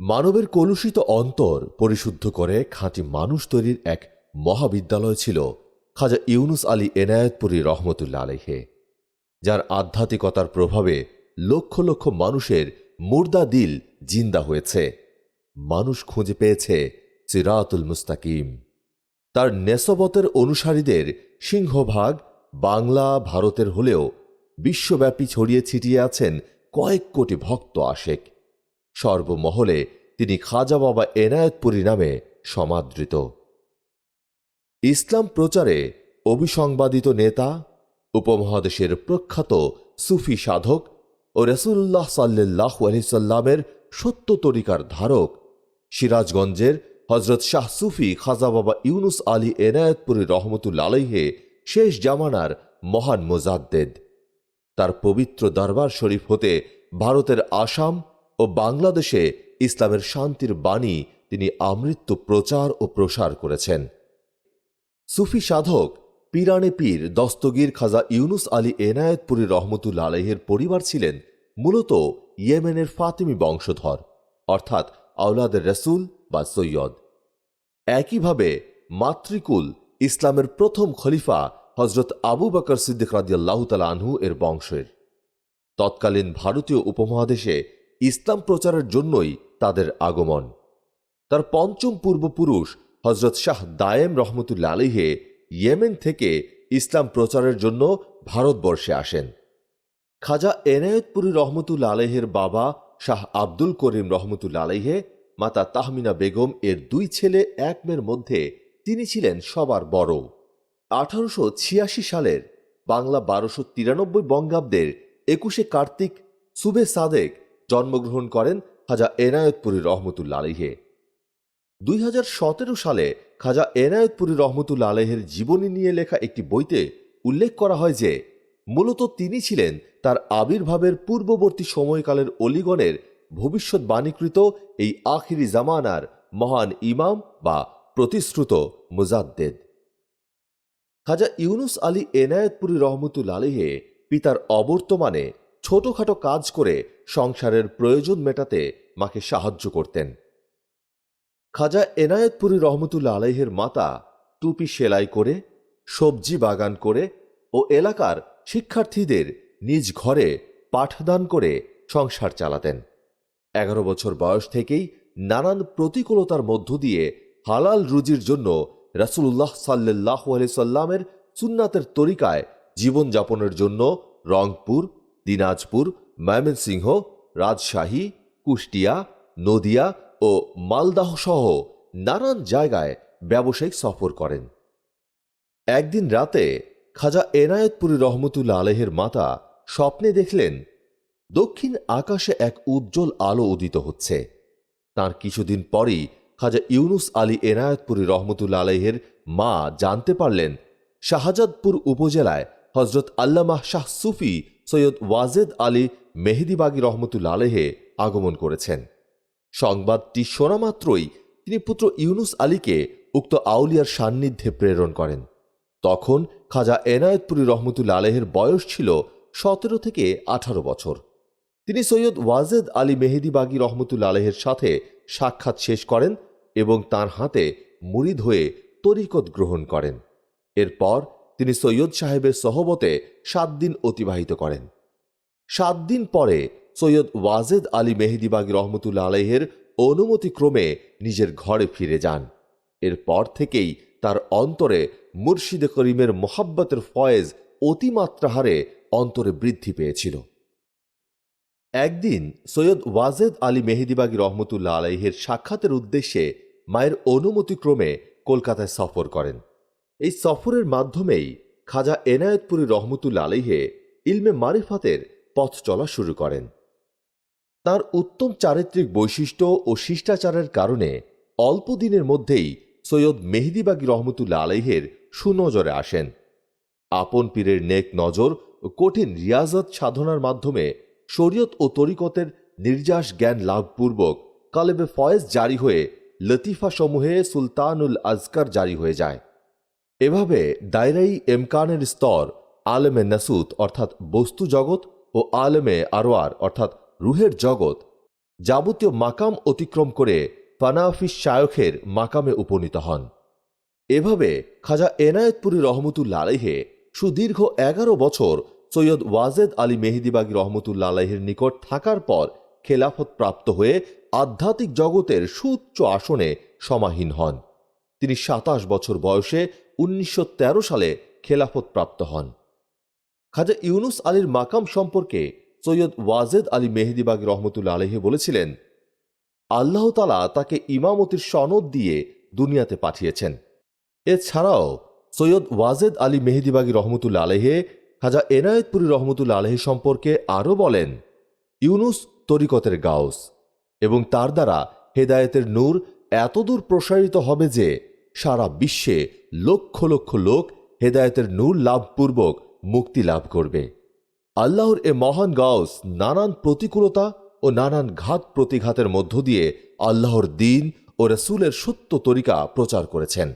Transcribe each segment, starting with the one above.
মানবের কলুষিত অন্তর পরিশুদ্ধ করে খাঁটি মানুষ তৈরির এক মহাবিদ্যালয় ছিল খাজা ইউনুস আলী এনায়েতপুরী রহমতুল্লা আলহে যার আধ্যাত্মিকতার প্রভাবে লক্ষ লক্ষ মানুষের মুর্দা দিল জিন্দা হয়েছে। মানুষ খুঁজে পেয়েছে সিরাতুল মুস্তাকিম। তার নেসবতের অনুসারীদের সিংহভাগ বাংলা, ভারতের হলেও বিশ্বব্যাপী ছড়িয়ে ছিটিয়ে আছেন কয়েক কোটি ভক্ত আশেক। সর্বমহলে তিনি খাজা বাবা এনায়েতপুরী নামে সমাদৃত। ইসলাম প্রচারে অবিসংবাদিত নেতা, উপমহাদেশের প্রখ্যাত সুফি সাধক ও রসুল্লাহ সাল্লাহ আলহিসাল্লামের সত্য তরিকার ধারক সিরাজগঞ্জের হজরত শাহ সুফি খাজা বাবা ইউনুস আলী এনায়েতপুরী রহমতুল্লা আলহে শেষ জামানার মহান মোজাদ্দেদ। তার পবিত্র দরবার শরীফ হতে ভারতের আসাম ও বাংলাদেশে ইসলামের শান্তির বাণী তিনি আমৃত্য প্রচার ও প্রসার করেছেন। সুফি সাধক পিরানে পীর দস্তগীর খাজা ইউনুস আলী এনায়েতপুরী রহমতুল্লা আলহের পরিবার ছিলেন মূলত ইয়েমেনের ফাতিমি বংশধর, অর্থাৎ আউলাদের রসুল বা সৈয়দ। একইভাবে মাতৃকুল ইসলামের প্রথম খলিফা হজরত আবু বকর সিদ্দিক রাদিয়াল্লাহ তালা আনহু এর বংশের। তৎকালীন ভারতীয় উপমহাদেশে ইসলাম প্রচারের জন্যই তাদের আগমন। তার পঞ্চম পূর্বপুরুষ হজরত শাহ দায়েম রহমতুল্লা আলিহে ইয়েমেন থেকে ইসলাম প্রচারের জন্য ভারতবর্ষে আসেন। খাজা এনায়েতপুরী রহমতুল্লা আলহের বাবা শাহ আব্দুল করিম রহমতুল্লা আলহে মাতা তাহমিনা বেগম এর দুই ছেলে এক মেয়ের মধ্যে তিনি ছিলেন সবার বড়। আঠারোশো ছিয়াশি সালের বাংলা বারোশো তিরানব্বই বঙ্গাব্দের একুশে কার্তিক সুবে সাদেক জন্মগ্রহণ করেন খাজা এনায়েতপুরী রহমতুল্লা আলহে দুই হাজার সতেরো সালে খাজা এনায়েতপুরী রহমতুল্লা আলহের জীবনী নিয়ে লেখা একটি বইতে উল্লেখ করা হয় যে, মূলত তিনি ছিলেন তার আবির্ভাবের পূর্ববর্তী সময়কালের অলিগণের ভবিষ্যৎবাণীকৃত এই আখিরি জামানার মহান ইমাম বা প্রতিশ্রুত মুজাদ্দেদ। খাজা ইউনুস আলী এনায়েতপুরী রহমতুল আলিহে পিতার অবর্তমানে ছোটখাটো কাজ করে সংসারের প্রয়োজন মেটাতে মাকে সাহায্য করতেন। খাজা এনায়েতপুরী রহমতুল্লা আলাইহের মাতা টুপি সেলাই করে, সবজি বাগান করে ও এলাকার শিক্ষার্থীদের নিজ ঘরে পাঠদান করে সংসার চালাতেন। এগারো বছর বয়স থেকেই নানান প্রতিকূলতার মধ্য দিয়ে হালাল রুজির জন্য রাসুল্লাহ সাল্লাহ সাল্লামের সুন্নাতের তরিকায় জীবনযাপনের জন্য রংপুর দিনাজপুর, ময়মনসিংহ, রাজশাহী, কুষ্টিয়া, নদিয়া ও মালদাহ সহ নানান জায়গায় ব্যবসায়িক সফর করেন। একদিন রাতে খাজা এনায়েতপুরী রহমতুল্লা আলহের মাতা স্বপ্নে দেখলেন, দক্ষিণ আকাশে এক উজ্জ্বল আলো উদিত হচ্ছে। তার কিছুদিন পরই খাজা ইউনুস আলী এনায়েতপুরী রহমতুল্লা আলহের মা জানতে পারলেন, শাহজাদপুর উপজেলায় হজরত আল্লামাহ শাহ সুফি সৈয়দ ওয়াজেদ আলী মেহেদিবাগী রহমতুল্লা আলেহে আগমন করেছেন। সংবাদটি শোনা মাত্রই তিনি পুত্র ইউনুস আলীকে উক্ত আউলিয়ার সান্নিধ্যে প্রেরণ করেন। তখন খাজা এনায়েতপুরী রহমতুল্লা আলেহের বয়স ছিল সতেরো থেকে আঠারো বছর। তিনি সৈয়দ ওয়াজেদ আলী মেহেদিবাগী রহমতুল্লা আলহের সাথে সাক্ষাৎ শেষ করেন এবং তার হাতে মুরিদ হয়ে তরিকত গ্রহণ করেন। এরপর তিনি সৈয়দ সাহেবের সহবতে সাত দিন অতিবাহিত করেন। সাত দিন পরে সৈয়দ ওয়াজেদ আলী মেহেদিবাগী রহমতুল্লা আলহের অনুমতিক্রমে নিজের ঘরে ফিরে যান। এরপর থেকেই তার অন্তরে মুর্শিদে করিমের মোহাব্বতের ফয়েজ অতিমাত্রা হারে অন্তরে বৃদ্ধি পেয়েছিল। একদিন সৈয়দ ওয়াজেদ আলী মেহেদিবাগী রহমতুল্লা আলাইহের সাক্ষাতের উদ্দেশ্যে মায়ের অনুমতিক্রমে কলকাতায় সফর করেন। এই সফরের মাধ্যমেই খাজা এনায়েতপুরী রহমতুল্লা আলাইহে ইলমে মারিফাতের পথ চলা শুরু করেন। তার উত্তম চারিত্রিক বৈশিষ্ট্য ও শিষ্টাচারের কারণে অল্প দিনের মধ্যেই সৈয়দ মেহেদিবাগী রহমতুল্লা আলাইহের সুনজরে আসেন। আপন পীরের নেক নজর ও কঠিন রিয়াজত সাধনার মাধ্যমে শরীয়ত ও তরিকতের নির্যাস জ্ঞান লাভপূর্বক কালেবে ফয়েজ জারি হয়ে লতিফা সমূহে সুলতানুল আজকার জারি হয়ে যায়। এভাবে দায়রাই এমকানের স্তর আলেমে নাসুত, অর্থাৎ বস্তু জগৎ, ও আলেমে আরোয়ার, অর্থাৎ রুহের জগৎ, যাবতীয় মাকাম অতিক্রম করে ফানাফিস শায়খের মাকামে উপনীত হন। এভাবে খাজা এনায়েতপুরী রহমতুল্লা আলহে সুদীর্ঘ এগারো বছর সৈয়দ ওয়াজেদ আলী মেহেদিবাগী রহমতুল্লা আলহের নিকট থাকার পর খেলাফত প্রাপ্ত হয়ে আধ্যাত্মিক জগতের সুচ্চ আসনে সমাহীন হন। তিনি সাতাশ বছর বয়সে উনিশশো তেরো সালে খেলাফত প্রাপ্ত হন। খাজা ইউনুস আলীর মাকাম সম্পর্কে সৈয়দ ওয়াজেদ আলী মেহেদিবাগী রহমতুল্লা আলহে বলেছিলেন, আল্লাহ তালা তাকে ইমামতির সনদ দিয়ে দুনিয়াতে পাঠিয়েছেন। এছাড়াও সৈয়দ ওয়াজেদ আলী মেহেদিবাগী রহমতুল্লা আলহে খাজা এনায়েতপুরী রহমতুল্লা আলহে সম্পর্কে আরও বলেন, ইউনুস তরিকতের গাউস এবং তার দ্বারা হেদায়েতের নূর এতদূর প্রসারিত হবে যে সারা বিশ্বে লক্ষ লক্ষ লোক হেদায়েতের নূর লাভপূর্বক মুক্তি লাভ করবে। আল্লাহর এ মহান গাউস নানান প্রতিকূলতা ও নানান ঘাত প্রতিঘাতের মধ্য দিয়ে আল্লাহর দিন ও রসুলের সত্য তরিকা প্রচার করেছেন।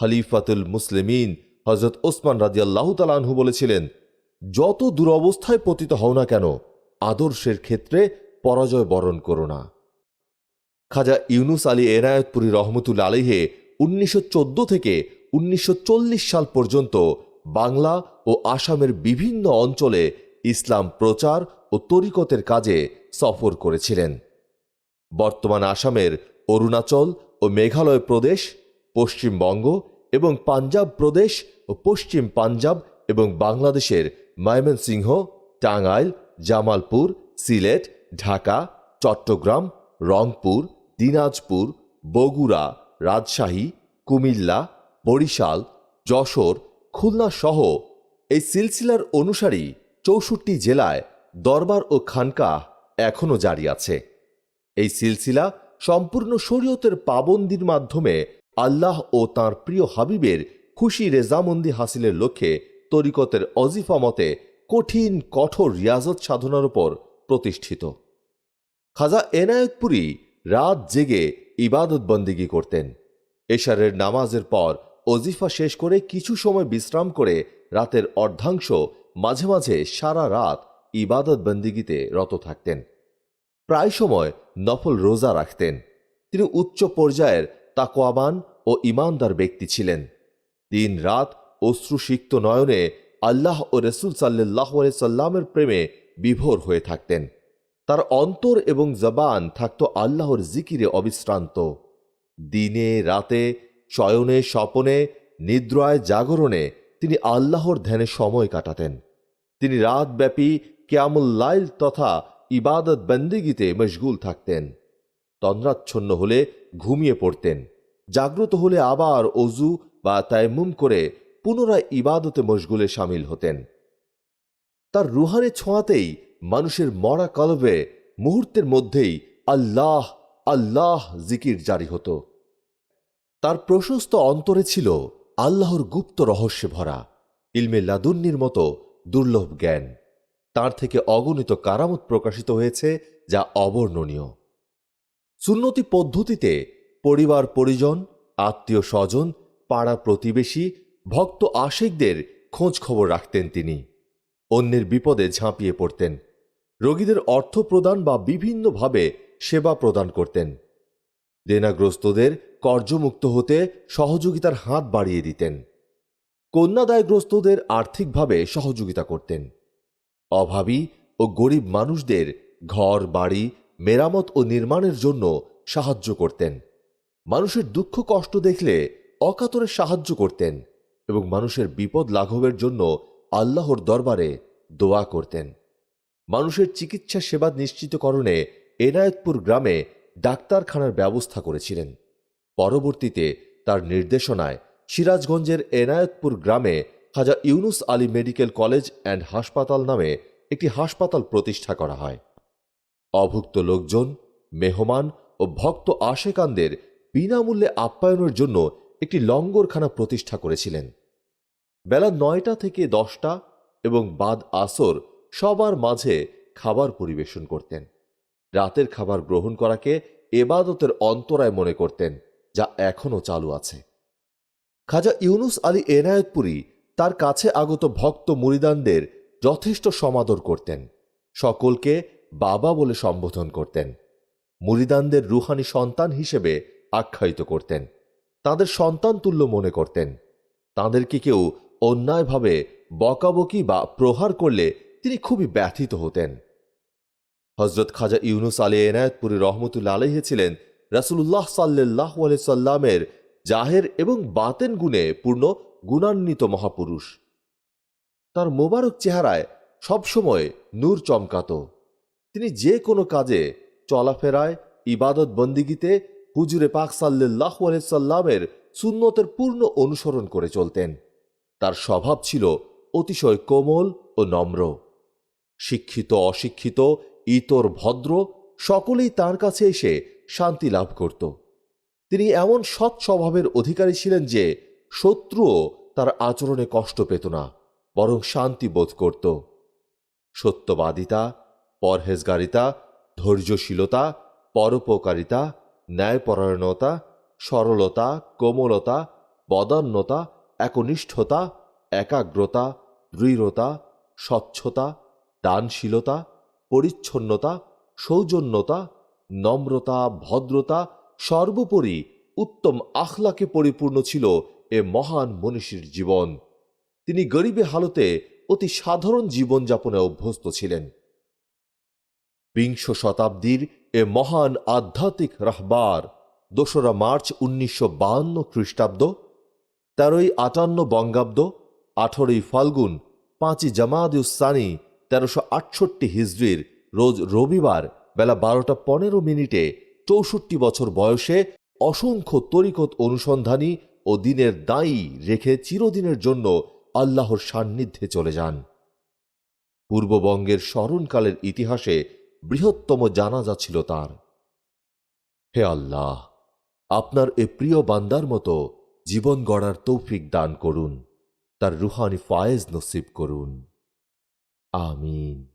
খলিফাতুল মুসলিমিন হজরত ওসমান রাজিয়াল্লাহ তালাহু বলেছিলেন, যত দুরবস্থায় পতিত হও না কেন, আদর্শের ক্ষেত্রে পরাজয় বরণ করো না। খাজা ইউনুস আলী এনায়তপুরী রহমতুল্লা আলিহে উনিশশো চোদ্দ থেকে উনিশশো চল্লিশ সাল পর্যন্ত বাংলা ও আসামের বিভিন্ন অঞ্চলে ইসলাম প্রচার ও তরিকতের কাজে সফর করেছিলেন। বর্তমান আসামের অরুণাচল ও মেঘালয় প্রদেশ, পশ্চিমবঙ্গ এবং পাঞ্জাব প্রদেশ ও পশ্চিম পাঞ্জাব এবং বাংলাদেশের ময়মনসিংহ, টাঙ্গাইল, জামালপুর, সিলেট, ঢাকা, চট্টগ্রাম, রংপুর, দিনাজপুর, বগুড়া রাজশাহী, কুমিল্লা, বরিশাল, যশোর, খুলনা সহ এই সিলসিলার অনুসারী চৌষট্টি জেলায় দরবার ও খানকা এখনও জারি আছে। এই সিলসিলা সম্পূর্ণ শরীয়তের পাবন্দির মাধ্যমে আল্লাহ ও তার প্রিয় হাবিবের খুশি রেজামন্দি হাসিলের লক্ষ্যে তরিকতের অজিফা মতে কঠিন, কঠোর রিয়াজত সাধনার উপর প্রতিষ্ঠিত। খাজা এনায়তপুরী রাত জেগে ইবাদত বন্দিগি করতেন। এশারের নামাজের পর অজিফা শেষ করে কিছু সময় বিশ্রাম করে রাতের অর্ধাংশ মাঝে মাঝে সারা রাত ইবাদত বন্দিগিতে রত থাকতেন। প্রায় সময় নফল রোজা রাখতেন। তিনি উচ্চ পর্যায়ের তাকোয়াবান ও ইমানদার ব্যক্তি ছিলেন। দিন রাত অশ্রুসিক্ত নয়নে আল্লাহ ও রসুল সাল্লাহ সাল্লামের প্রেমে বিভোর হয়ে থাকতেন। তার অন্তর এবং জবান থাকত আল্লাহর জিকিরে অবিশ্রান্ত। দিনে, রাতে চয়নে স্বপনে, নিদ্রায়, জাগরণে তিনি আল্লাহর ধ্যানে সময় কাটাতেন। তিনি রাতব্যাপী ক্যামুল্লাইল তথা ইবাদত বন্দিগিতে মশগুল থাকতেন। তন্দ্রাচ্ছন্ন হলে ঘুমিয়ে পড়তেন। জাগ্রত হলে আবার অজু বা তাইমুম করে পুনরায় ইবাদতে মশগুলে সামিল হতেন। তার রুহারে ছোঁয়াতেই মানুষের মরা কলবে মুহূর্তের মধ্যেই আল্লাহ আল্লাহ জিকির জারি হতো। তার প্রশস্ত অন্তরে ছিল আল্লাহর গুপ্ত রহস্যে ভরা, ইলমে লাদুন্নির মতো দুর্লভ জ্ঞান। তার থেকে অগণিত কারামত প্রকাশিত হয়েছে, যা অবর্ণনীয়। সুন্নতি পদ্ধতিতে পরিবার পরিজন, আত্মীয় স্বজন, পাড়া প্রতিবেশী, ভক্ত আশেকদের খোঁজ খবর রাখতেন তিনি। অন্যের বিপদে ঝাঁপিয়ে পড়তেন। রোগীদের অর্থ প্রদান বা বিভিন্নভাবে সেবা প্রদান করতেন। দেনাগ্রস্তদের কর্জমুক্ত হতে সহযোগিতার হাত বাড়িয়ে দিতেন। কন্যাদায়গ্রস্তদের আর্থিকভাবে সহযোগিতা করতেন। অভাবী ও গরিব মানুষদের ঘর, বাড়ি, মেরামত ও নির্মাণের জন্য সাহায্য করতেন। মানুষের দুঃখ কষ্ট দেখলে অকাতরে সাহায্য করতেন এবং মানুষের বিপদ লাঘবের জন্য আল্লাহর দরবারে দোয়া করতেন। মানুষের চিকিৎসা সেবা নিশ্চিতকরণে এনায়েতপুর গ্রামে ডাক্তারখানার ব্যবস্থা করেছিলেন। পরবর্তীতে তার নির্দেশনায় সিরাজগঞ্জের এনায়েতপুর গ্রামে Khaja Yunus Ali medical college and হাসপাতাল নামে একটি হাসপাতাল প্রতিষ্ঠা করা হয়। অভুক্ত লোকজন, মেহমান ও ভক্ত আশেকানদের বিনামূল্যে আপ্যায়নের জন্য একটি লঙ্গরখানা প্রতিষ্ঠা করেছিলেন। বেলা নয়টা থেকে দশটা এবং বাদ আসর সবার মাঝে খাবার পরিবেশন করতেন। রাতের খাবার গ্রহণ করাকে এবাদতের অন্তরায় মনে করতেন, যা এখনও চালু আছে। খাজা ইউনুস আলী এনায়েতপুরী তার কাছে আগত ভক্ত মুরিদানদের যথেষ্ট সমাদর করতেন, সকলকে বাবা বলে সম্বোধন করতেন। মুরিদানদের রুহানি সন্তান হিসেবে আখ্যায়িত করতেন। তাদের সন্তান তুল্য মনে করতেন। তাদেরকে কেউ অন্যায়ভাবে বকাবকি বা প্রহার করলে তিনি খুবই ব্যথিত হতেন। হজরত খাজা ইউনুস আলী এনায়তপুরি রহমতুল্লা আলহে ছিলেন রাসুল্লাহ সাল্লাহ সাল্লামের জাহের এবং বাতেন গুণে পূর্ণ গুণান্বিত মহাপুরুষ। তার মোবারক চেহারায় সবসময় নূর চমকাত। তিনি যে কোনো কাজে চলাফেরায়, ইবাদত বন্দিগিতে হুজুরে পাক সাল্লাহ সাল্লামের সুন্নতের পূর্ণ অনুসরণ করে চলতেন। তার স্বভাব ছিল অতিশয় কোমল ও নম্র। শিক্ষিত, অশিক্ষিত, ইতর ভদ্র, সকলেই তার কাছে এসে শান্তি লাভ করত। তিনি এমন সৎ স্বভাবের অধিকারী ছিলেন যে শত্রুও তার আচরণে কষ্ট পেত না, বরং শান্তি বোধ করত। সত্যবাদিতা, পরহেজগারিতা, ধৈর্যশীলতা, পরোপকারিতা, ন্যায়পরায়ণতা, সরলতা, কোমলতা, বদান্যতা, একনিষ্ঠতা, একাগ্রতা, দৃঢ়তা, স্বচ্ছতা দানশীলতা, পরিচ্ছন্নতা, সৌজন্যতা, নম্রতা, ভদ্রতা সর্বোপরি উত্তম আখলাকে পরিপূর্ণ ছিল এ মহান মনীষীর জীবন। তিনি গরিবে হালতে অতি সাধারণ জীবনযাপনে অভ্যস্ত ছিলেন। বিংশ শতাব্দীর এ মহান আধ্যাত্মিক রাহবার দোসরা মার্চ উনিশশো বাহান্ন খ্রিস্টাব্দ, তেরোই আটান্ন বঙ্গাব্দ, আঠেরোই ফাল্গুন, পাঁচই জামাদিউসানি তেরোশো আটষট্টি হিজড়ির রোজ রবিবার বেলা বারোটা পনেরো মিনিটে চৌষট্টি বছর বয়সে অসংখ্য তরিকত অনুসন্ধানী ও দিনের দায়ী রেখে চিরদিনের জন্য আল্লাহর সান্নিধ্যে চলে যান। পূর্ববঙ্গের স্মরণকালের ইতিহাসে বৃহত্তম জানাজা ছিল তার। হে আল্লাহ, আপনার এ প্রিয় বান্দার মতো জীবন গড়ার তৌফিক দান করুন, তার রুহানি ফায়েজ নসিব করুন। 阿明